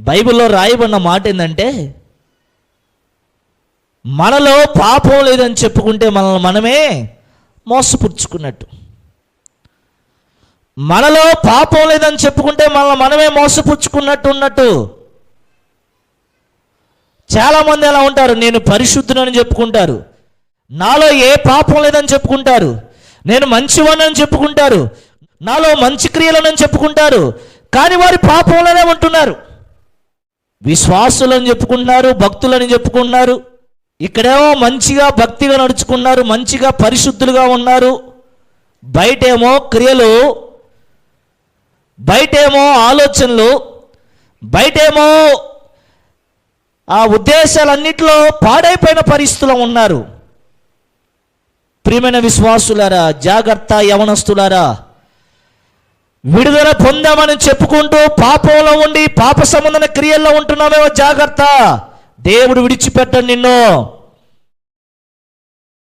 బైబిల్లో రాయబడిన మాట ఏంటంటే మనలో పాపం లేదని చెప్పుకుంటే మనల్ని మనమే మోసపుచ్చుకున్నట్టు. మనలో పాపం లేదని చెప్పుకుంటే మనల్ని మనమే మోసపుచ్చుకున్నట్టు ఉన్నట్టు చాలామంది ఎలా ఉంటారు నేను పరిశుద్ధునని చెప్పుకుంటారు. నాలో ఏ పాపం లేదని చెప్పుకుంటారు. నేను మంచివాడిని చెప్పుకుంటారు. నాలో మంచి క్రియలనని చెప్పుకుంటారు. కానీ వారి పాపంలోనే ఉంటున్నారు. విశ్వాసులని చెప్పుకుంటున్నారు భక్తులని చెప్పుకుంటున్నారు. ఇక్కడేమో మంచిగా భక్తిగా నడుచుకున్నారు మంచిగా పరిశుద్ధులుగా ఉన్నారు. బయటేమో క్రియలు బయటేమో ఆలోచనలు బయటేమో ఆ ఉద్దేశాలన్నిటిలో పాడైపోయిన పరిస్థితుల్లో ఉన్నారు. ప్రియమైన విశ్వాసులారా జాగ్రత్త యవనస్తులారా విడుదల పొందామని చెప్పుకుంటూ పాపంలో ఉండి పాప సంబంధమైన క్రియల్లో ఉంటున్నామేమో జాగ్రత్త. దేవుడు విడిచిపెట్టండి నిన్ను.